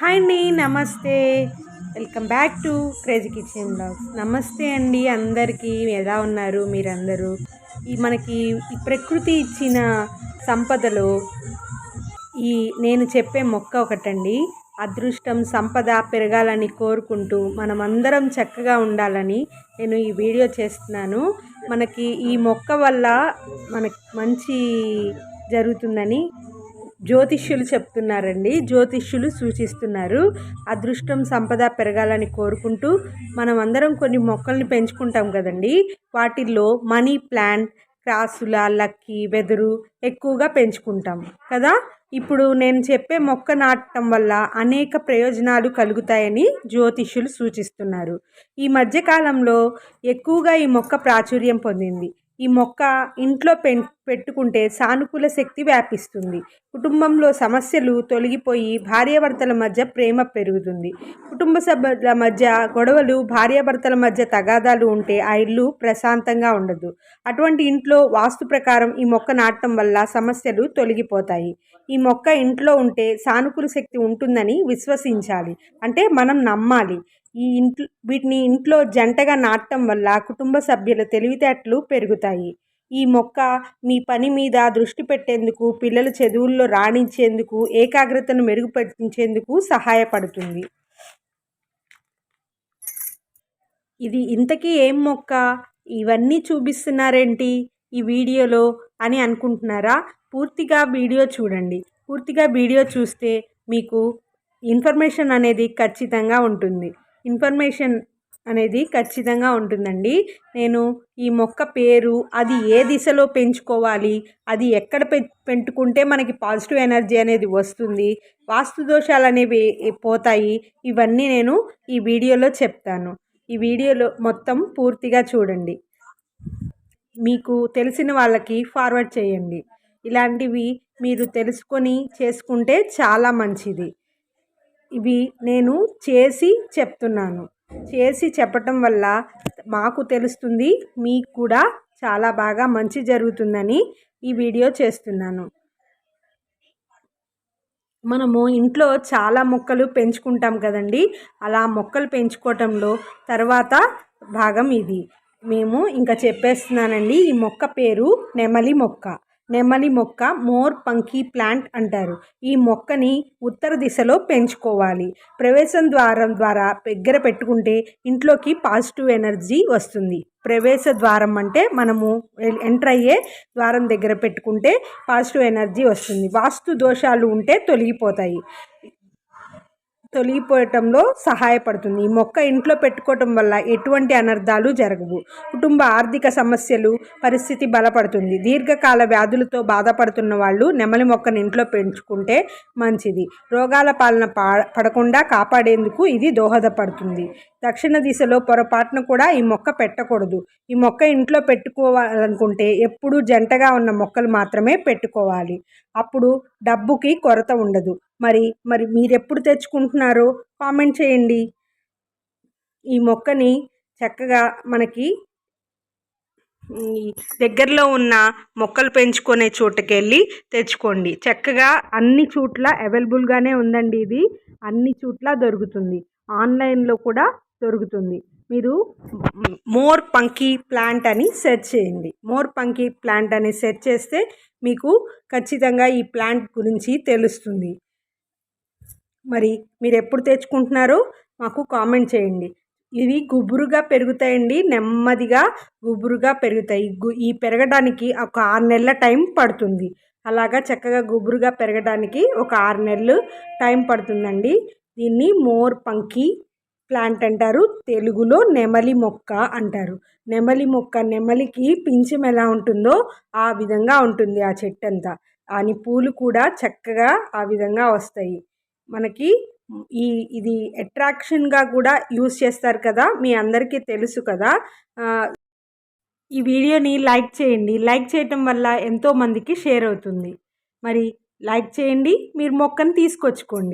Hi అండి నమస్తే. Welcome back to crazy kitchen blogs. నమస్తే అండి అందరికీ. ఎలా ఉన్నారు మీరందరూ? ఈ మనకి ఈ ప్రకృతి ఇచ్చిన సంపదలో ఈ నేను చెప్పే మొక్క ఒకటండి. అదృష్టం సంపద పెరగాలని కోరుకుంటూ మనమందరం చక్కగా ఉండాలని నేను ఈ వీడియో చేస్తున్నాను. మనకి ఈ మొక్క వల్ల మనకి మంచి జరుగుతుందని జ్యోతిష్యులు చెప్తున్నారండి. జ్యోతిష్యులు సూచిస్తున్నారు. అదృష్టం సంపద పెరగాలని కోరుకుంటూ మనం అందరం కొన్ని మొక్కల్ని పెంచుకుంటాం కదండి. వాటిల్లో మనీ ప్లాంట్ క్రాసుల లక్కీ వెదురు ఎక్కువగా పెంచుకుంటాం కదా. ఇప్పుడు నేను చెప్పే మొక్క నాటడం వల్ల అనేక ప్రయోజనాలు కలుగుతాయని జ్యోతిష్యులు సూచిస్తున్నారు. ఈ మధ్యకాలంలో ఎక్కువగా ఈ మొక్క ప్రాచుర్యం పొందింది. ఈ మొక్క ఇంట్లో పె పెట్టుకుంటే సానుకూల శక్తి వ్యాపిస్తుంది. కుటుంబంలో సమస్యలు తొలగిపోయి భార్యాభర్తల మధ్య ప్రేమ పెరుగుతుంది. కుటుంబ సభ్యుల మధ్య గొడవలు భార్యాభర్తల మధ్య తగాదాలు ఉంటే ఆ ఇల్లు ప్రశాంతంగా ఉండదు. అటువంటి ఇంట్లో వాస్తు ప్రకారం ఈ మొక్క నాటడం వల్ల సమస్యలు తొలగిపోతాయి. ఈ మొక్క ఇంట్లో ఉంటే సానుకూల శక్తి ఉంటుందని విశ్వసించాలి. అంటే మనం నమ్మాలి. ఈ ఇంట్లో వీటిని ఇంట్లో జంటగా నాటడం వల్ల కుటుంబ సభ్యుల తెలివితేటలు పెరుగుతాయి. ఈ మొక్క మీ పని మీద దృష్టి పెట్టేందుకు పిల్లల చదువుల్లో రాణించేందుకు ఏకాగ్రతను మెరుగుపరిచేందుకు సహాయపడుతుంది. ఇది ఇంతకీ ఏం మొక్క? ఇవన్నీ చూపిస్తున్నారేంటి? ఈ వీడియోలో అని అనుకుంటున్నారా? పూర్తిగా వీడియో చూడండి. పూర్తిగా వీడియో చూస్తే మీకు ఇన్ఫర్మేషన్ అనేది ఖచ్చితంగా ఉంటుంది. ఇన్ఫర్మేషన్ అనేది ఖచ్చితంగా ఉంటుందండి. నేను ఈ మొక్క పేరు అది ఏ దిశలో పెంచుకోవాలి అది ఎక్కడ పె పెట్టుకుంటే మనకి పాజిటివ్ ఎనర్జీ అనేది వస్తుంది వాస్తు దోషాలు అనేవి పోతాయి ఇవన్నీ నేను ఈ వీడియోలో చెప్తాను. ఈ వీడియోలో మొత్తం పూర్తిగా చూడండి. మీకు తెలిసిన వాళ్ళకి ఫార్వర్డ్ చేయండి. ఇలాంటివి మీరు తెలుసుకొని చేసుకుంటే చాలా మంచిది. ఇవి నేను చేసి చెప్తున్నాను. చేసి చెప్పటం వల్ల మాకు తెలుస్తుంది మీకు కూడా చాలా బాగా మంచి జరుగుతుందని ఈ వీడియో చేస్తున్నాను. మనము ఇంట్లో చాలా మొక్కలు పెంచుకుంటాం కదండి. అలా మొక్కలు పెంచుకోవటంలో తర్వాత భాగం ఇది. మేము ఇంకా చెప్పేస్తున్నానండి ఈ మొక్క పేరు నెమలి మొక్క. నెమలి మొక్క మోర్ పంకీ ప్లాంట్ అంటారు. ఈ మొక్కని ఉత్తర దిశలో పెంచుకోవాలి. ప్రవేశం ద్వారం ద్వారా దగ్గర పెట్టుకుంటే ఇంట్లోకి పాజిటివ్ ఎనర్జీ వస్తుంది. ప్రవేశ ద్వారం అంటే మనము ఎంటర్ అయ్యే ద్వారం దగ్గర పెట్టుకుంటే పాజిటివ్ ఎనర్జీ వస్తుంది. వాస్తు దోషాలు ఉంటే తొలగిపోతాయి. తొలగిపోవటంలో సహాయపడుతుంది. ఈ మొక్క ఇంట్లో పెట్టుకోవటం వల్ల ఎటువంటి అనర్థాలు జరగవు. కుటుంబ ఆర్థిక సమస్యలు పరిస్థితి బలపడుతుంది. దీర్ఘకాల వ్యాధులతో బాధపడుతున్న వాళ్ళు నెమలి మొక్కను ఇంట్లో పెంచుకుంటే మంచిది. రోగాల పాలన పడకుండా కాపాడేందుకు ఇది దోహదపడుతుంది. దక్షిణ దిశలో పొరపాటున కూడా ఈ మొక్క పెట్టకూడదు. ఈ మొక్క ఇంట్లో పెట్టుకోవాలనుకుంటే ఎప్పుడూ జంటగా ఉన్న మొక్కలు మాత్రమే పెట్టుకోవాలి. అప్పుడు డబ్బుకి కొరత ఉండదు. మరి మరి మీరు ఎప్పుడు తెచ్చుకుంటున్నారో కామెంట్ చేయండి. ఈ మొక్కని చక్కగా మనకి దగ్గరలో ఉన్న మొక్కలు పెంచుకునే చోటుకి వెళ్ళి తెచ్చుకోండి. చక్కగా అన్ని చోట్ల అవైలబుల్గానే ఉందండి ఇది. అన్ని చోట్ల దొరుకుతుంది. ఆన్లైన్లో కూడా దొరుకుతుంది. మీరు మోర్ పంకీ ప్లాంట్ అని సెర్చ్ చేయండి. మోర్ పంకీ ప్లాంట్ అని సెర్చ్ చేస్తే మీకు ఖచ్చితంగా ఈ ప్లాంట్ గురించి తెలుస్తుంది. మరి మీరు ఎప్పుడు తెచ్చుకుంటున్నారో మాకు కామెంట్ చేయండి. ఇవి గుబురుగా పెరుగుతాయండి. నెమ్మదిగా గుబురుగా పెరుగుతాయి. ఈ పెరగడానికి ఒక ఆరు నెలల టైం పడుతుంది. అలాగా చక్కగా గుబురుగా పెరగడానికి ఒక ఆరు నెలలు టైం పడుతుందండి. దీన్ని మోర్ పంకీ ప్లాంట్ అంటారు. తెలుగులో నెమలి మొక్క అంటారు. నెమలి మొక్క నెమలికి పింఛం ఎలా ఉంటుందో ఆ విధంగా ఉంటుంది ఆ చెట్టు అంతా. అని పూలు కూడా చక్కగా ఆ విధంగా వస్తాయి. మనకి ఈ ఇది అట్రాక్షన్గా కూడా యూస్ చేస్తారు కదా మీ అందరికీ తెలుసు కదా. ఈ వీడియోని లైక్ చేయండి. లైక్ చేయటం వల్ల ఎంతోమందికి షేర్ అవుతుంది. మరి లైక్ చేయండి మీరు మొక్కను తీసుకొచ్చుకోండి.